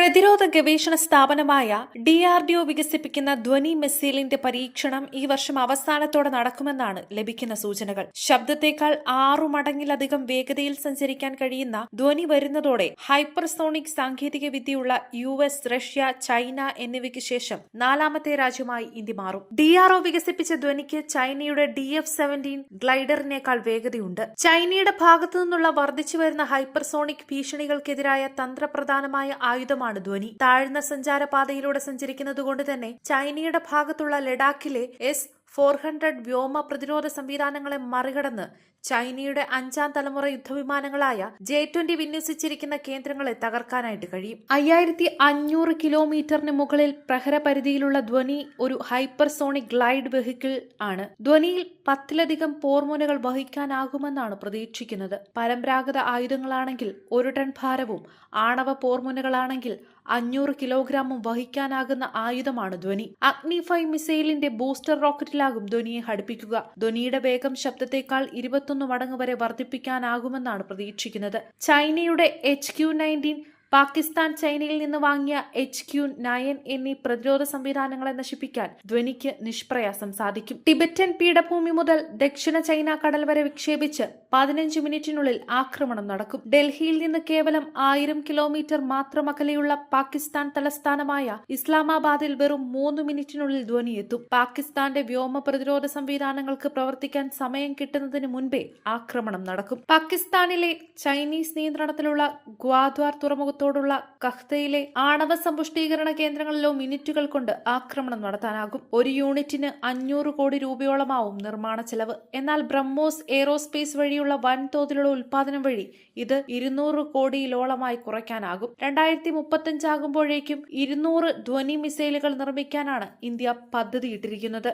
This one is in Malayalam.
പ്രതിരോധ ഗവേഷണ സ്ഥാപനമായ ഡി ആർ ഡി ഒ വികസിപ്പിക്കുന്ന ധ്വനി മിസൈലിന്റെ പരീക്ഷണം ഈ വർഷം അവസാനത്തോടെ നടക്കുമെന്നാണ് ലഭിക്കുന്ന സൂചനകൾ. ശബ്ദത്തേക്കാൾ ആറു മടങ്ങിലധികം വേഗതയിൽ സഞ്ചരിക്കാൻ കഴിയുന്ന ധ്വനി വരുന്നതോടെ ഹൈപ്പർസോണിക് സാങ്കേതിക വിദ്യയുള്ള യു എസ് റഷ്യ ചൈന എന്നിവയ്ക്ക് ശേഷം നാലാമത്തെ രാജ്യമായി ഇന്ത്യ മാറും. ഡി ആർ ഒ വികസിപ്പിച്ച ധ്വനിക്ക് ചൈനയുടെ ഡി എഫ് സെവന്റീൻ ഗ്ലൈഡറിനേക്കാൾ വേഗതയുണ്ട്. ചൈനയുടെ ഭാഗത്തു നിന്നുള്ള വർദ്ധിച്ചു വരുന്ന ഹൈപ്പർസോണിക് ഭീഷണികൾക്കെതിരായ തന്ത്രപ്രധാനമായ ആയുധമാണ് ധ്വനി. താഴ്ന്ന സഞ്ചാരപാതയിലൂടെ സഞ്ചരിക്കുന്നതുകൊണ്ട് തന്നെ ചൈനയുടെ ഭാഗത്തുള്ള ലഡാക്കിലെ എസ് ഫോർ ഹൺഡ്രഡ് വ്യോമ പ്രതിരോധ സംവിധാനങ്ങളെ മറികടന്ന് ചൈനയുടെ അഞ്ചാം തലമുറ യുദ്ധവിമാനങ്ങളായ ജെ ട്വന്റി വിന്യസിച്ചിരിക്കുന്ന കേന്ദ്രങ്ങളെ തകർക്കാനായിട്ട് കഴിയും. അയ്യായിരത്തി അഞ്ഞൂറ് കിലോമീറ്ററിന് മുകളിൽ പ്രഹരപരിധിയിലുള്ള ധ്വനി ഒരു ഹൈപ്പർസോണിക് ഗ്ലൈഡ് വെഹിക്കിൾ ആണ്. ധ്വനിയിൽ പത്തിലധികം പോർമുനകൾ വഹിക്കാനാകുമെന്നാണ് പ്രതീക്ഷിക്കുന്നത്. പരമ്പരാഗത ആയുധങ്ങളാണെങ്കിൽ ഒരു ടൺ ഭാരവും ആണവ പോർമുനകളാണെങ്കിൽ അഞ്ഞൂറ് കിലോഗ്രാമും വഹിക്കാനാകുന്ന ആയുധമാണ് ധ്വനി. അഗ്നി ഫൈവ് മിസൈലിന്റെ ബൂസ്റ്റർ റോക്കറ്റിലാകും ധ്വനിയെ ഹടിപ്പിക്കുക ധ്വനിയുടെ വേഗം ശബ്ദത്തെക്കാൾ ഇരുപത്തൊന്ന് മടങ്ങ് വരെ വർദ്ധിപ്പിക്കാനാകുമെന്നാണ് പ്രതീക്ഷിക്കുന്നത്. ചൈനയുടെ എച്ച് ക്യു നയന്റീൻ പാകിസ്ഥാൻ ചൈനയിൽ നിന്ന് വാങ്ങിയ എച്ച് ക്യു നയൻ എന്നീ പ്രതിരോധ സംവിധാനങ്ങളെ നശിപ്പിക്കാൻ ധ്വനിക്ക് നിഷ്പ്രയാസം സാധിക്കും. ടിബറ്റൻ പീഠഭൂമി മുതൽ ദക്ഷിണ ചൈന കടൽ വരെ വിക്ഷേപിച്ച് പതിനഞ്ച് മിനിറ്റിനുള്ളിൽ ആക്രമണം നടക്കും. ഡൽഹിയിൽ നിന്ന് കേവലം ആയിരം കിലോമീറ്റർ മാത്രം അകലെയുള്ള പാകിസ്ഥാൻ തലസ്ഥാനമായ ഇസ്ലാമാബാദിൽ വെറും മൂന്ന് മിനിറ്റിനുള്ളിൽ ധ്വനി എത്തും പാകിസ്ഥാന്റെ വ്യോമ പ്രതിരോധ സംവിധാനങ്ങൾക്ക് പ്രവർത്തിക്കാൻ സമയം കിട്ടുന്നതിന് മുൻപേ ആക്രമണം നടക്കും. പാകിസ്ഥാനിലെ ചൈനീസ് നിയന്ത്രണത്തിലുള്ള ഗ്വാദ്വാർ തുറമുഖത്തോടുള്ള കഹ്തയിലെ ആണവ സമ്പുഷ്ടീകരണ കേന്ദ്രങ്ങളിലോ മിനിറ്റുകൾ കൊണ്ട് ആക്രമണം നടത്താനാകും. ഒരു യൂണിറ്റിന് അഞ്ഞൂറ് കോടി രൂപയോളമാവും നിർമ്മാണ ചെലവ്. എന്നാൽ ബ്രഹ്മോസ് എയ്റോസ്പേസ് വഴിയുള്ള വൻതോതിലുള്ള ഉൽപാദനം വഴി ഇത് ഇരുന്നൂറ് കോടിയിലോളമായി കുറയ്ക്കാനാകും. രണ്ടായിരത്തി മുപ്പത്തഞ്ചാകുമ്പോഴേക്കും ഇരുന്നൂറ് ധ്വനി മിസൈലുകൾ നിർമ്മിക്കാനാണ് ഇന്ത്യ പദ്ധതിയിട്ടിരിക്കുന്നത്.